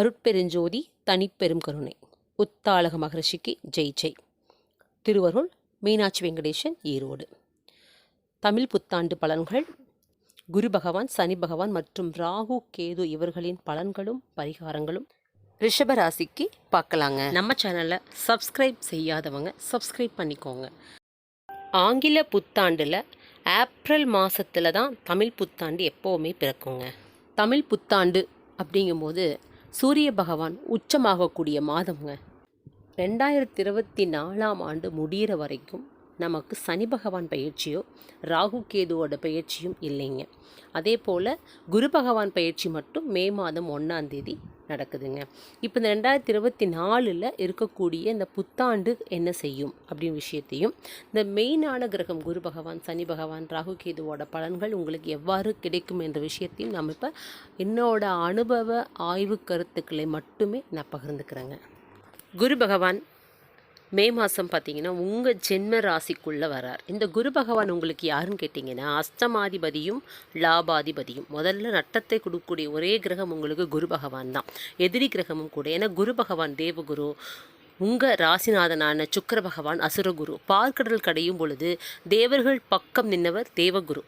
அருட்பெருஞ்சோதி தனிப்பெரும் கருணை. உத்தாளக மகரிஷிக்கு ஜெய் ஜெய். திருவருள் மீனாட்சி வெங்கடேசன் ஈரோடு. தமிழ் புத்தாண்டு பலன்கள். குரு பகவான் சனி பகவான் மற்றும் ராகு கேது இவர்களின் பலன்களும் பரிகாரங்களும் ரிஷப ராசிக்கு பார்க்கலாங்க. நம்ம சேனலை சப்ஸ்கிரைப் செய்யாதவங்க சப்ஸ்கிரைப் பண்ணிக்கோங்க. ஆங்கில புத்தாண்டில் ஏப்ரல் மாதத்தில் தான் தமிழ் புத்தாண்டு எப்போவுமே பிறக்குங்க. தமிழ் புத்தாண்டு அப்படிங்கும்போது சூரிய பகவான் உச்சமாகக்கூடிய மாதம்ங்க. ரெண்டாயிரத்தி இருபத்தி நாலாம் ஆண்டு முடிகிற வரைக்கும் நமக்கு சனி பகவான் பயிற்சியோ ராகு கேதுவோட பயிற்சியும் இல்லைங்க. அதே போல் குரு பகவான் பயிற்சி மட்டும் மே மாதம் ஒன்றாந்தேதி நடக்குதுங்க. இப்போ இந்த ரெண்டாயிரத்தி இருபத்தி நாலில் இருக்கக்கூடிய இந்த புத்தாண்டு என்ன செய்யும் அப்படின்னு விஷயத்தையும் இந்த மெயினான கிரகம் குரு பகவான் சனி பகவான் ராகு கேதுவோட பலன்கள் உங்களுக்கு எவ்வாறு கிடைக்கும் என்ற விஷயத்தையும் நம்ம இப்போ என்னோட அனுபவ ஆய்வு கருத்துக்களை மட்டுமே நான் பகிர்ந்துக்கிறேங்க. குரு பகவான் மே மாதம் பார்த்தீங்கன்னா உங்கள் ஜென்ம ராசிக்குள்ளே வரார். இந்த குரு பகவான் உங்களுக்கு யாருன்னு கேட்டிங்கன்னா அஷ்டமாதிபதியும் லாபாதிபதியும். முதல்ல நட்டத்தை கொடுக்கக்கூடிய ஒரே கிரகம் உங்களுக்கு குரு பகவான் தான். எதிரி கிரகமும் கூட. ஏன்னா குரு பகவான் தேவகுரு உங்கள் ராசிநாதனான சுக்கர பகவான் அசுரகுரு. பார்க்கடல் கடையும் பொழுது தேவர்கள் பக்கம் நின்னவர் தேவகுரு.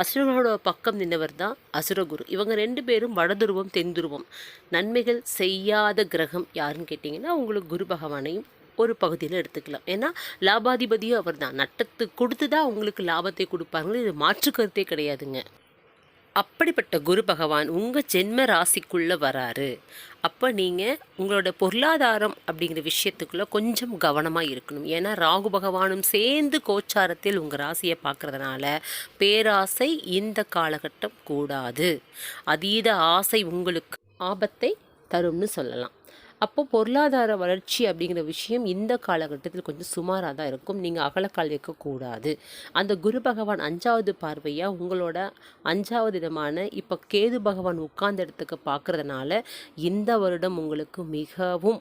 அசுரர்களோட பக்கம் நின்னவர் தான் அசுரகுரு. இவங்க ரெண்டு பேரும் வடதுருவம் தென்துருவம். நன்மைகள் செய்யாத கிரகம் யாருன்னு கேட்டிங்கன்னா உங்களுக்கு குரு பகவானையும் ஒரு பகுதியில் எடுத்துக்கலாம். ஏன்னா லாபாதிபதியும் அவர் தான் நட்டத்து கொடுத்து தான் உங்களுக்கு லாபத்தை கொடுப்பாங்க இது மாற்று கருத்தே கிடையாதுங்க. அப்படிப்பட்ட குரு பகவான் உங்கள் ஜென்ம ராசிக்குள்ளே வராரு. அப்போ நீங்கள் உங்களோட பொருளாதாரம் அப்படிங்கிற விஷயத்துக்குள்ளே கொஞ்சம் கவனமாக இருக்கணும். ஏன்னா ராகு பகவானும் சேர்ந்து கோச்சாரத்தில் உங்கள் ராசியை பார்க்குறதுனால பேராசை இந்த காலகட்டம் கூடாது. அதீத ஆசை உங்களுக்கு ஆபத்தை தரும்னு சொல்லலாம். அப்போ பொருளாதார வளர்ச்சி அப்படிங்கிற விஷயம் இந்த காலகட்டத்தில் கொஞ்சம் சுமாராக தான் இருக்கும். நீங்கள் அகலக்கால் வைக்கக்கூடாது. அந்த குரு பகவான் அஞ்சாவது பார்வையாக உங்களோட அஞ்சாவது இடமான இப்போ கேது பகவான் உட்கார்ந்த இடத்துக்கு பார்க்குறதுனால இந்த வருடம் உங்களுக்கு மிகவும்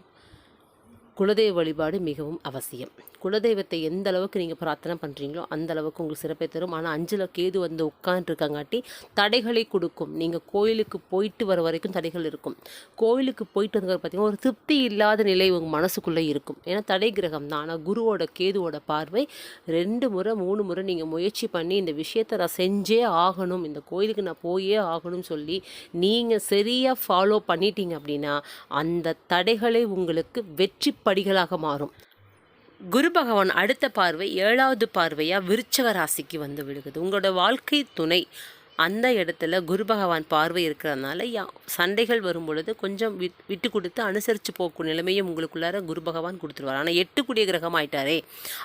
குலதெய்வ வழிபாடு மிகவும் அவசியம். குலதெய்வத்தை எந்த அளவுக்கு நீங்கள் பிரார்த்தனை பண்ணுறீங்களோ அந்த அளவுக்கு உங்களுக்கு சிறப்பை தரும். ஆனால் அஞ்சில் கேது வந்து உட்காந்துருக்கங்காட்டி தடைகளை கொடுக்கும். நீங்கள் கோயிலுக்கு போயிட்டு வர வரைக்கும் தடைகள் இருக்கும். கோயிலுக்கு போயிட்டு வந்து பார்த்தீங்கன்னா ஒரு திருப்தி இல்லாத நிலை உங்கள் மனசுக்குள்ளே இருக்கும். ஏன்னா தடை கிரகம் தான். ஆனால் குருவோட கேதுவோட பார்வை ரெண்டு முறை மூணு முறை நீங்கள் முயற்சி பண்ணி இந்த விஷயத்தை நான் செஞ்சே ஆகணும். இந்த கோயிலுக்கு நான் போயே ஆகணும்னு சொல்லி நீங்கள் சரியாக ஃபாலோ பண்ணிட்டீங்க அப்படின்னா அந்த தடைகளை உங்களுக்கு வெற்றி படிகளாக மாறும். குரு பகவான் அடுத்த பார்வை ஏழாவது பார்வையாக விருச்சக ராசிக்கு வந்து விழுகுது. உங்களோட வாழ்க்கை துணை அந்த இடத்துல குரு பகவான் பார்வை இருக்கிறதுனால யா சண்டைகள் வரும் பொழுது கொஞ்சம் விட் விட்டு கொடுத்து அனுசரித்து போக்கும் நிலைமையும் உங்களுக்குள்ளார குரு பகவான் கொடுத்துருவார். ஆனால் எட்டுக்குடிய கிரகம் ஆயிட்டாரே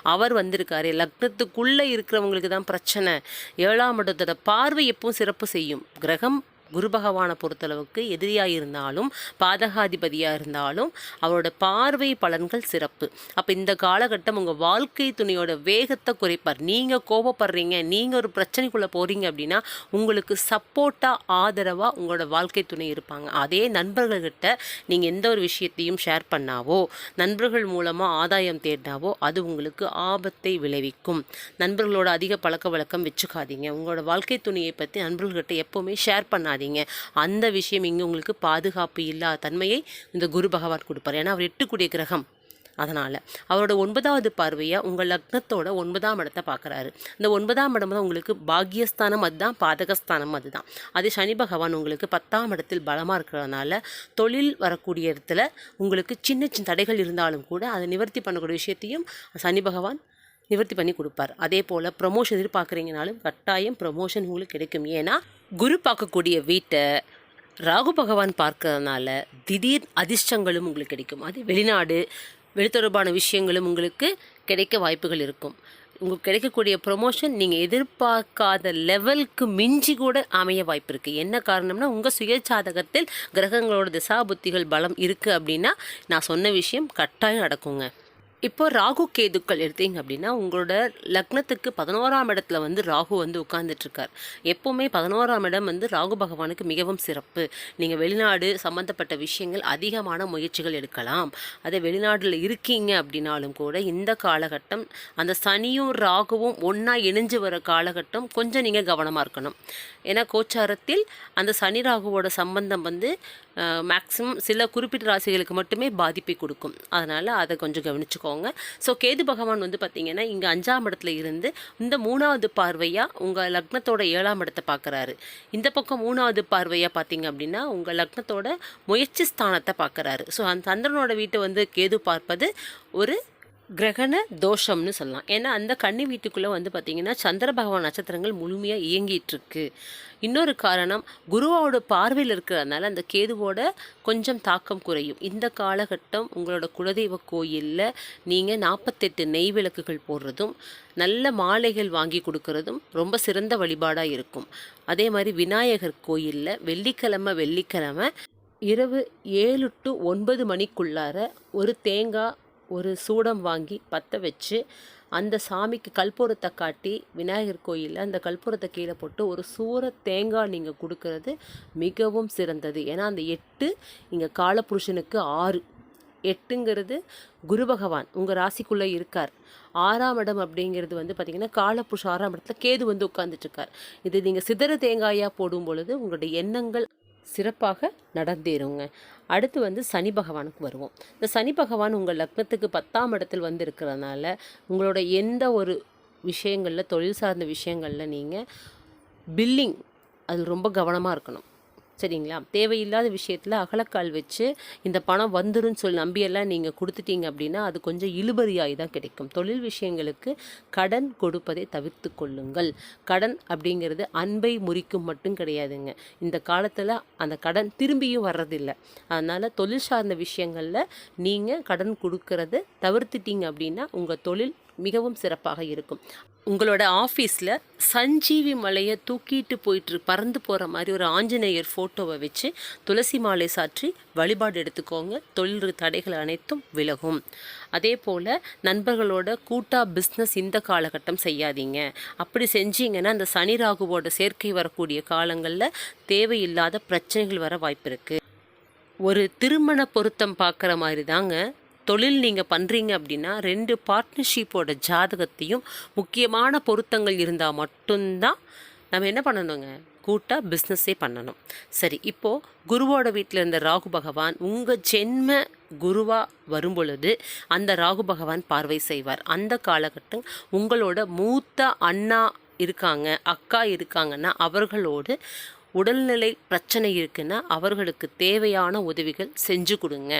அவர் வந்திருக்காரு. லக்னத்துக்குள்ளே இருக்கிறவங்களுக்கு தான் பிரச்சனை. ஏழாம் இடத்தோட பார்வை எப்பவும் சிறப்பு செய்யும். கிரகம் குரு பகவானை பொறுத்தளவுக்கு எதிரியாக இருந்தாலும் பாதகாதிபதியாக இருந்தாலும் அவரோட பார்வை பலன்கள் சிறப்பு. அப்போ இந்த காலகட்டம் உங்கள் வாழ்க்கை துணையோட வேகத்தை குறைப்பார். நீங்கள் கோபப்படுறீங்க நீங்கள் ஒரு பிரச்சனைக்குள்ளே போகிறீங்க அப்படின்னா உங்களுக்கு சப்போர்ட்டாக ஆதரவாக உங்களோட வாழ்க்கை துணை இருப்பாங்க. அதே நண்பர்கள்கிட்ட நீங்கள் எந்த ஒரு விஷயத்தையும் ஷேர் பண்ணாவோ நண்பர்கள் மூலமாக ஆதாயம் தேடினாவோ அது உங்களுக்கு ஆபத்தை விளைவிக்கும். நண்பர்களோட அதிக பழக்க வழக்கம் வச்சுக்காதீங்க. உங்களோட வாழ்க்கை துணையை பற்றி நண்பர்கள்கிட்ட எப்போவுமே ஷேர் பண்ணாதீங்க. அந்த விஷயம் இங்கே உங்களுக்கு பாதுகாப்பு இல்லாத தன்மையை இந்த குரு பகவான் கொடுப்பார். ஏன்னா அவர் எட்டுக்குடிய கிரகம். அதனால் அவரோட ஒன்பதாவது பார்வையாக உங்கள் லக்னத்தோட ஒன்பதாம் இடத்தை பார்க்குறாரு. இந்த ஒன்பதாம் இடம் தான் உங்களுக்கு பாக்கியஸ்தானம் அதுதான் பாதகஸ்தானம் அதுதான். அதே சனி பகவான் உங்களுக்கு பத்தாம் இடத்தில் பலமாக இருக்கிறதுனால தொழில் வரக்கூடிய இடத்துல உங்களுக்கு சின்ன சின்ன தடைகள் இருந்தாலும் கூட அதை நிவர்த்தி பண்ணக்கூடிய விஷயத்தையும் சனி பகவான் நிவர்த்தி பண்ணி கொடுப்பார். அதே போல் ப்ரொமோஷன் எதிர்பார்க்குறீங்கனாலும் கட்டாயம் ப்ரொமோஷன் உங்களுக்கு கிடைக்கும். ஏன்னா குரு பார்க்கக்கூடிய வீட்டை ராகு பகவான் பார்க்கறதுனால திடீர் அதிர்ஷ்டங்களும் உங்களுக்கு கிடைக்கும். அது வெளிநாடு வெளித்தொடர்பான விஷயங்களும் உங்களுக்கு கிடைக்க வாய்ப்புகள் இருக்கும். உங்களுக்கு கிடைக்கக்கூடிய ப்ரொமோஷன் நீங்கள் எதிர்பார்க்காத லெவலுக்கு மிஞ்சி கூட அமைய வாய்ப்பு இருக்குது என்ன காரணம்னா உங்கள் சுயஜாதகத்தில் கிரகங்களோட திசா புத்திகள் பலம் இருக்குது அப்படின்னா நான் சொன்ன விஷயம் கட்டாயம் நடக்குங்க. இப்போ ராகு கேதுக்கள் எடுத்தீங்க அப்படின்னா உங்களோட லக்னத்துக்கு பதினோராம் இடத்துல வந்து ராகு வந்து உட்கார்ந்துட்டுருக்கார். எப்போவுமே பதினோராம் இடம் வந்து ராகு பகவானுக்கு மிகவும் சிறப்பு. நீங்கள் வெளிநாடு சம்மந்தப்பட்ட விஷயங்கள் அதிகமான முயற்சிகள் எடுக்கலாம். அதே வெளிநாட்டில் இருக்கீங்க அப்படின்னாலும் கூட இந்த காலகட்டம் அந்த சனியும் ராகுவும் ஒன்றா இணைஞ்சு வர காலகட்டம் கொஞ்சம் நீங்கள் கவனமாக இருக்கணும். ஏன்னா கோச்சாரத்தில் அந்த சனி ராகுவோட சம்பந்தம் வந்து மேக்ஸிமம் சில குறிப்பிட்ட ராசிகளுக்கு மட்டுமே பாதிப்பை கொடுக்கும். அதனால் அதை கொஞ்சம் கவனிச்சுக்கோங்க. ஸோ கேது பகவான் வந்து பார்த்திங்கன்னா இங்கே அஞ்சாம் இடத்துல இருந்து இந்த மூணாவது பார்வையாக உங்கள் லக்னத்தோட ஏழாம் இடத்தை பார்க்குறாரு இந்த பக்கம் மூணாவது பார்வையாக பார்த்தீங்க அப்படின்னா உங்கள் லக்னத்தோட முயற்சி ஸ்தானத்தை பார்க்குறாரு ஸோ அந்த சந்திரனோட வீட்டை வந்து கேது பார்ப்பது ஒரு கிரகண தோஷம்னு சொல்லலாம். ஏன்னா அந்த கன்னி வீட்டுக்குள்ளே வந்து பார்த்திங்கன்னா சந்திர பகவான் நட்சத்திரங்கள் முழுமையாக இயங்கிட்டு இருக்கு இன்னொரு காரணம் குருவோட பார்வையில் இருக்கிறதுனால அந்த கேதுவோட கொஞ்சம் தாக்கம் குறையும். இந்த காலகட்டம் உங்களோட குலதெய்வ கோயிலில் நீங்கள் நாற்பத்தெட்டு நெய் விளக்குகள் போடுறதும் நல்ல மாலைகள் வாங்கி கொடுக்கறதும் ரொம்ப சிறந்த வழிபாடாக இருக்கும். அதே மாதிரி விநாயகர் கோயிலில் வெள்ளிக்கிழமை வெள்ளிக்கிழமை இரவு ஏழு டு ஒன்பது மணிக்குள்ளார ஒரு தேங்காய் ஒரு சூடம் வாங்கி பற்ற வச்சு அந்த சாமிக்கு கற்பூரத்தை காட்டி விநாயகர் கோயிலில் அந்த கற்பூரத்தை கீழே போட்டு ஒரு சூற தேங்காய் நீங்கள் கொடுக்கறது மிகவும் சிறந்தது. ஏன்னா அந்த எட்டு இங்கே காலபுருஷனுக்கு ஆறு. எட்டுங்கிறது குரு பகவான் உங்கள் ராசிக்குள்ளே இருக்கார். ஆறாம் இடம் அப்படிங்கிறது வந்து பார்த்திங்கன்னா காலப்புருஷ ஆறாம் இடத்துல கேது வந்து உட்காந்துட்ருக்கார் இது நீங்கள் சிதற தேங்காயாக போடும் பொழுது உங்களுடைய எண்ணங்கள் சிறப்பாக நடந்தேறுங்க. அடுத்து வந்து சனி பகவானுக்கு வருவோம். இந்த சனி பகவான் உங்கள் லக்னத்துக்கு பத்தாம் இடத்தில் வந்து இருக்கிறதுனால உங்களோட எந்த ஒரு விஷயங்களில் தொழில் சார்ந்த விஷயங்களில் நீங்கள் பில்லிங் அது ரொம்ப கவனமாக இருக்கணும். சரிங்களா? தேவையில்லாத விஷயத்தில் அகலக்கால் வச்சு இந்த பணம் வந்துருன்னு சொல்லி நம்பியெல்லாம் நீங்கள் கொடுத்துட்டீங்க அப்படின்னா அது கொஞ்சம் இழுபறியாகி தான் கிடைக்கும். தொழில் விஷயங்களுக்கு கடன் கொடுப்பதை தவிர்த்து கொள்ளுங்கள். கடன் அப்படிங்கிறது அன்பை முறிக்கும் மட்டும் கிடையாதுங்க. இந்த காலத்தில் அந்த கடன் திரும்பியும் வர்றதில்லை. அதனால் தொழில் சார்ந்த விஷயங்களில் நீங்கள் கடன் கொடுக்கறத தவிர்த்துட்டீங்க அப்படின்னா உங்கள் தொழில் மிகவும் சிறப்பாக இருக்கும். உங்களோட ஆஃபீஸில் சஞ்சீவி மலையை தூக்கிட்டு போயிட்டு பறந்து போகிற மாதிரி ஒரு ஆஞ்சநேயர் ஃபோட்டோவை வச்சு துளசி மாலை சாற்றி வழிபாடு எடுத்துக்கோங்க. தொழில் தடைகள் அனைத்தும் விலகும். அதே போல் நண்பர்களோட கூட்டா பிஸ்னஸ் இந்த காலகட்டம் செய்யாதீங்க. அப்படி செஞ்சீங்கன்னா அந்த சனி ராகுவோட சேர்க்கை வரக்கூடிய காலங்களில் தேவையில்லாத பிரச்சனைகள் வர வாய்ப்பு இருக்குது ஒரு திருமண பொருத்தம் பார்க்குற மாதிரி தாங்க தொழில் நீங்கள் பண்ணுறீங்க அப்படின்னா ரெண்டு பார்ட்னர்ஷிப்போட ஜாதகத்தையும் முக்கியமான பொருத்தங்கள் இருந்தால் மட்டும்தான் நம்ம என்ன பண்ணணுங்க? கூட்டாக பிஸ்னஸே பண்ணணும். சரி இப்போது குருவோட வீட்டில் இருந்த ராகு பகவான் உங்கள் ஜென்ம குருவாக வரும்பொழுது அந்த ராகு பகவான் பார்வை செய்வார். அந்த காலகட்டம் உங்களோட மூத்த அண்ணா இருக்காங்க அக்கா இருக்காங்கன்னா அவர்களோடு உடல்நிலை பிரச்சனை இருக்குன்னா அவர்களுக்கு தேவையான உதவிகள் செஞ்சு கொடுங்க.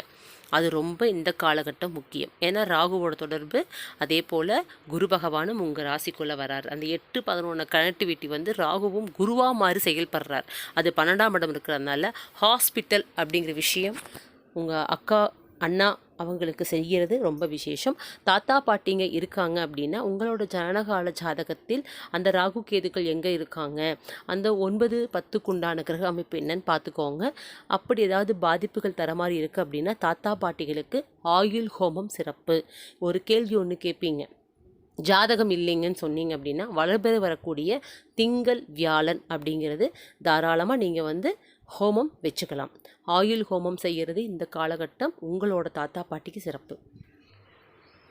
அது ரொம்ப இந்த காலகட்டம் முக்கியம். ஏன்னா ராகுவோட தொடர்பு அதே போல் குரு பகவானும் உங்கள் ராசிக்குள்ளே வரார். அந்த எட்டு பதினொன்று கனெக்டிவிட்டி வந்து ராகுவும் குருவாக மாறி செயல்படுறார். அது பன்னெண்டாம் இடம் இருக்கிறதுனால ஹாஸ்பிட்டல் அப்படிங்கிற விஷயம் உங்கள் அக்கா அண்ணா அவங்களுக்கு செய்கிறது ரொம்ப விசேஷம். தாத்தா பாட்டிங்க இருக்காங்க அப்படின்னா உங்களோட ஜனகால ஜாதகத்தில் அந்த ராகு கேதுக்கள் எங்கே இருக்காங்க? அந்த ஒன்பது பத்துக்குண்டான கிரக அமைப்பு என்னன்னு பார்த்துக்கோங்க. அப்படி ஏதாவது பாதிப்புகள் தர மாதிரி இருக்குது அப்படின்னா தாத்தா பாட்டிகளுக்கு ஆயுள் ஹோமம் சிறப்பு. ஒரு கேள்வி ஒன்று கேட்பீங்க ஜாதகம் இல்லைங்கன்னு சொன்னீங்க அப்படின்னா வளர்பெற வரக்கூடிய திங்கள் வியாழன் அப்படிங்கிறது தாராளமாக நீங்கள் வந்து ஹோமம் வச்சுக்கலாம். ஆயுள் ஹோமம் செய்கிறது இந்த காலகட்டம் உங்களோட தாத்தா பாட்டிக்கு சிறப்பு.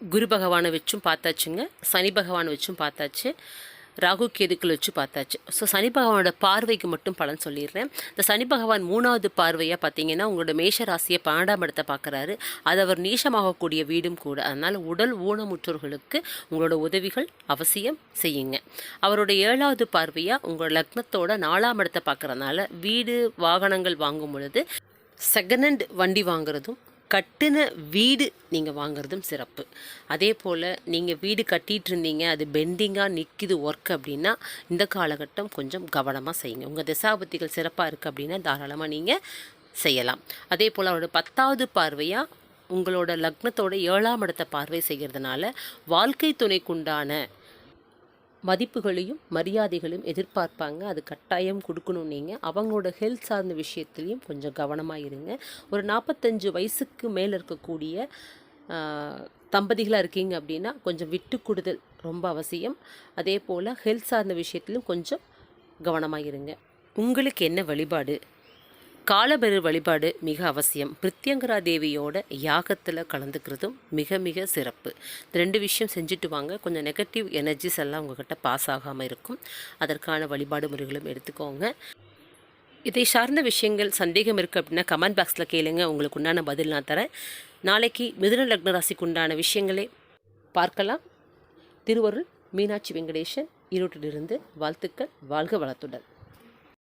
குரு பகவானை வச்சும் பார்த்தாச்சுங்க சனி பகவானை வச்சும் பார்த்தாச்சு. ராகு கேதுக்கள் வச்சு பார்த்தாச்சு. ஸோ சனி பகவானோட பார்வைக்கு மட்டும் பலன் சொல்லிடுறேன். இந்த சனி பகவான் மூணாவது பார்வையாக பார்த்தீங்கன்னா உங்களோட மேஷ ராசியை பன்னெண்டாம் இடத்தை பார்க்குறாரு. அது அவர் நீசமாகக்கூடிய வீடும் கூட. அதனால் உடல் ஊனமுற்றோர்களுக்கு உங்களோட உதவிகள் அவசியம். செய்யுங்க. அவருடைய ஏழாவது பார்வையாக உங்களோட லக்னத்தோட நாலாம் இடத்தை பார்க்குறதுனால வீடு வாகனங்கள் வாங்கும் பொழுது செகண்ட் ஹேண்ட் வண்டி வாங்குறதும் கட்டின வீடு நீங்கள் வாங்குறதும் சிறப்பு. அதே போல் நீங்கள் வீடு கட்டிகிட்டு இருந்தீங்க அது பெண்டிங்காக நிற்கிது ஒர்க் அப்படின்னா இந்த காலகட்டம் கொஞ்சம் கவனமாக செய்யுங்க. உங்கள் திசாபத்திகள் சிறப்பாக இருக்குது அப்படின்னா தாராளமாக நீங்கள் செய்யலாம். அதே போல் அவரோட பத்தாவது பார்வையாக உங்களோட லக்னத்தோட ஏழாம் இடத்தை பார்வை செய்கிறதுனால வாழ்க்கை துணைக்குண்டான மதிப்புகளையும் மரியாதைகளையும் எதிர்பார்ப்பாங்க. அது கட்டாயம் கொடுக்கணும் நீங்கள் அவங்களோட ஹெல்த் சார்ந்த விஷயத்துலையும் கொஞ்சம் கவனமாக இருங்க. ஒரு நாற்பத்தஞ்சு வயசுக்கு மேலே இருக்கக்கூடிய தம்பதிகளாக இருக்கீங்க அப்படின்னா கொஞ்சம் விட்டு கொடுதல் ரொம்ப அவசியம். அதே போல் ஹெல்த் சார்ந்த விஷயத்திலும் கொஞ்சம் கவனமாக இருங்க. உங்களுக்கு என்ன வழிபாடு? காலபெரு வழிபாடு மிக அவசியம். பிரித்யங்கரா தேவியோட யாகத்தில் கலந்துக்கிறதும் மிக மிக சிறப்பு. இந்த ரெண்டு விஷயம் செஞ்சுட்டு வாங்க. கொஞ்சம் நெகட்டிவ் எனர்ஜிஸ் எல்லாம் உங்ககிட்ட பாஸ் ஆகாமல் இருக்கும். அதற்கான வழிபாடு முறைகளும் எடுத்துக்கோங்க. இதை சார்ந்த விஷயங்கள் சந்தேகம் இருக்குது அப்படின்னா கமெண்ட் பாக்ஸில் கேளுங்க. உங்களுக்கு உண்டான பதில் நான் தரேன். நாளைக்கு மிதுன லக்ன ராசிக்கு உண்டான விஷயங்களே பார்க்கலாம். திருவருள் மீனாட்சி வெங்கடேசன் ஈரோட்டிலிருந்து வாழ்த்துக்கள் வாழ்க வளத்துடன்.